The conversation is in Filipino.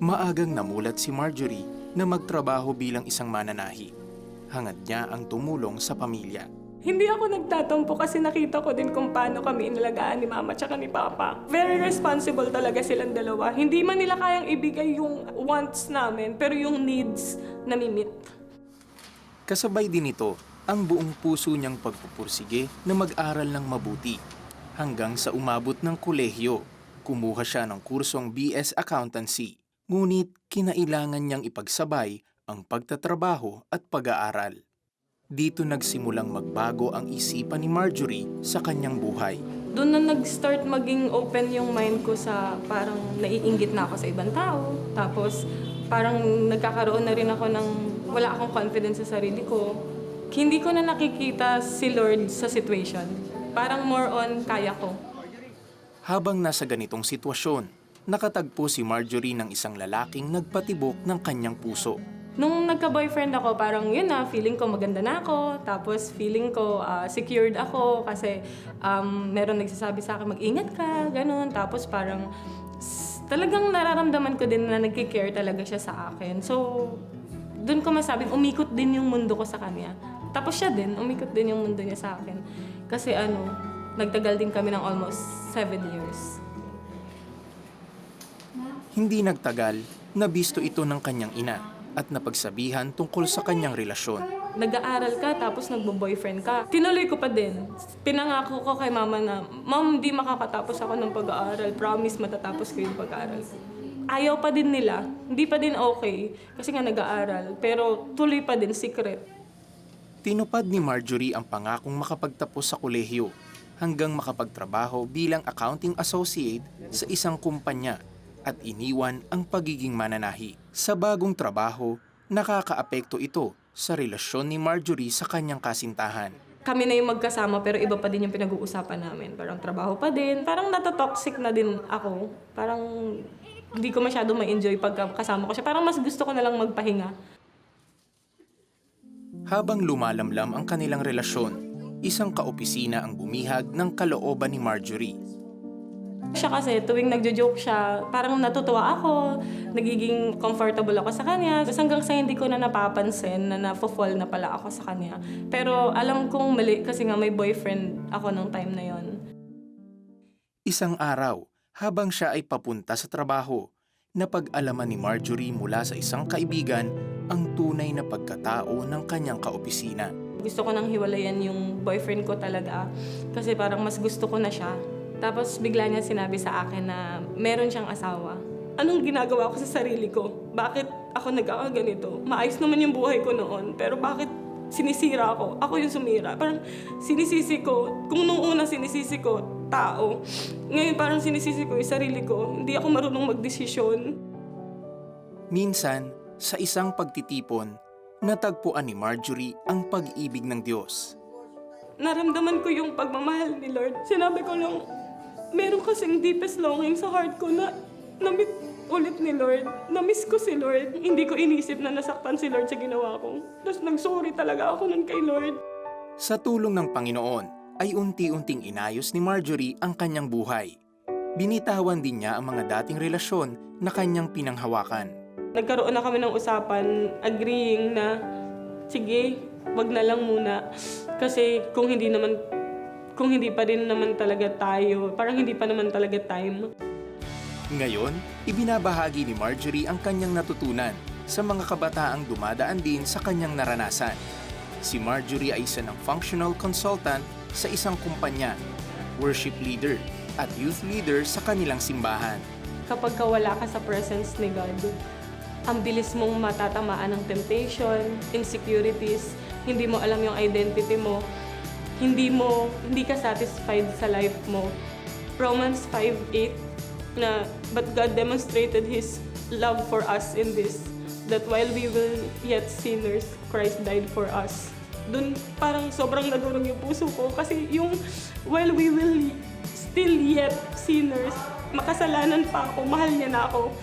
Maagang namulat si Marjorie na magtrabaho bilang isang mananahi. Hangad niya ang tumulong sa pamilya. Hindi ako nagtatampo kasi nakita ko din kung paano kami inalagaan ni mama tsaka ni papa. Very responsible talaga silang dalawa. Hindi man nila kayang ibigay yung wants namin, pero yung needs na mimit. Kasabay din ito ang buong puso niyang pagpupursige na mag-aral ng mabuti. Hanggang sa umabot ng kolehiyo, kumuha siya ng kursong BS Accountancy. Ngunit kinailangan niyang ipagsabay ang pagtatrabaho at pag-aaral. Dito nagsimulang magbago ang isipan ni Marjorie sa kanyang buhay. Doon na nag-start maging open yung mind ko sa parang naiinggit na ako sa ibang tao. Tapos parang nagkakaroon na rin ako ng wala akong confidence sa sarili ko. Hindi ko na nakikita si Lord sa situation. Parang more on kaya ko. Habang nasa ganitong sitwasyon, nakatagpo si Marjorie ng isang lalaking nagpatibok ng kanyang puso. Nung nagka-boyfriend ako, parang yun na, feeling ko maganda na ako. Tapos feeling ko ah, secured ako kasi um, meron nagsasabi sa akin, mag-ingat ka, ganun. Tapos parang talagang nararamdaman ko din na nagkikare talaga siya sa akin. So, doon ko masabing umikot din yung mundo ko sa kanya. Tapos siya din, umikot din yung mundo niya sa akin. Kasi ano, nagtagal din kami ng almost seven years. Hindi nagtagal, nabisto ito ng kanyang ina at napagsabihan tungkol sa kanyang relasyon. nag-aaral ka tapos nagbo-boyfriend ka. Tinuloy ko pa din. Pinangako ko kay mama na, Mom, di makakatapos ako ng pag-aaral. Promise, matatapos ko yung pag-aaral. Ayaw pa din nila. Hindi pa din okay. Kasi nga nag-aaral. Pero tuloy pa din, secret. Tinupad ni Marjorie ang pangakong makapagtapos sa kolehiyo hanggang makapagtrabaho bilang accounting associate sa isang kumpanya at iniwan ang pagiging mananahi. Sa bagong trabaho, nakakaapekto ito sa relasyon ni Marjorie sa kanyang kasintahan. Kami na yung magkasama pero iba pa din yung pinag-uusapan namin. Parang trabaho pa din. Parang natotoxic na din ako. Parang hindi ko masyado ma-enjoy pag kasama ko siya. Parang mas gusto ko na lang magpahinga. Habang lumalamlam ang kanilang relasyon, isang kaopisina ang bumihag ng kalooban ni Marjorie. Siya kasi tuwing nagjo-joke siya, parang natutuwa ako, nagiging comfortable ako sa kanya. Tapos hanggang sa hindi ko na napapansin na na-fall na pala ako sa kanya. Pero alam kong mali kasi nga may boyfriend ako nung time na yon. Isang araw, habang siya ay papunta sa trabaho, napag-alaman ni Marjorie mula sa isang kaibigan ang tunay na pagkatao ng kanyang kaopisina. Gusto ko nang hiwalayan yung boyfriend ko talaga kasi parang mas gusto ko na siya. Tapos bigla niya sinabi sa akin na meron siyang asawa. Anong ginagawa ko sa sarili ko? Bakit ako nagkakaganito? Maayos naman yung buhay ko noon, pero bakit sinisira ako? Ako yung sumira. Parang sinisisi ko, kung nung una sinisisi ko, tao. Ngayon parang sinisisi ko yung sarili ko. Hindi ako marunong magdesisyon. Minsan, sa isang pagtitipon, natagpuan ni Marjorie ang pag-ibig ng Diyos. naramdaman ko yung pagmamahal ni Lord. Sinabi ko lang, meron kasing deepest longing sa heart ko na namit ulit ni Lord. Namiss ko si Lord. Hindi ko inisip na nasaktan si Lord sa ginawa ko. Tapos nag-sorry talaga ako nun kay Lord. Sa tulong ng Panginoon, ay unti-unting inayos ni Marjorie ang kanyang buhay. Binitawan din niya ang mga dating relasyon na kanyang pinanghawakan. Nagkaroon na kami ng usapan, agreeing na, sige, wag na lang muna. Kasi kung hindi naman, kung hindi pa rin naman talaga tayo, parang hindi pa naman talaga time. Ngayon, ibinabahagi ni Marjorie ang kanyang natutunan sa mga kabataang dumadaan din sa kanyang naranasan. Si Marjorie ay isa ng functional consultant sa isang kumpanya, worship leader at youth leader sa kanilang simbahan. kapag ka wala ka sa presence ni God, ang bilis mong matatamaan ng temptation, insecurities, hindi mo alam yung identity mo, hindi mo, hindi ka satisfied sa life mo. Romans 5.8 na, But God demonstrated His love for us in this, that while we were yet sinners, Christ died for us. Doon parang sobrang nadurog yung puso ko kasi yung while we will still yet sinners, makasalanan pa ako, mahal niya na ako.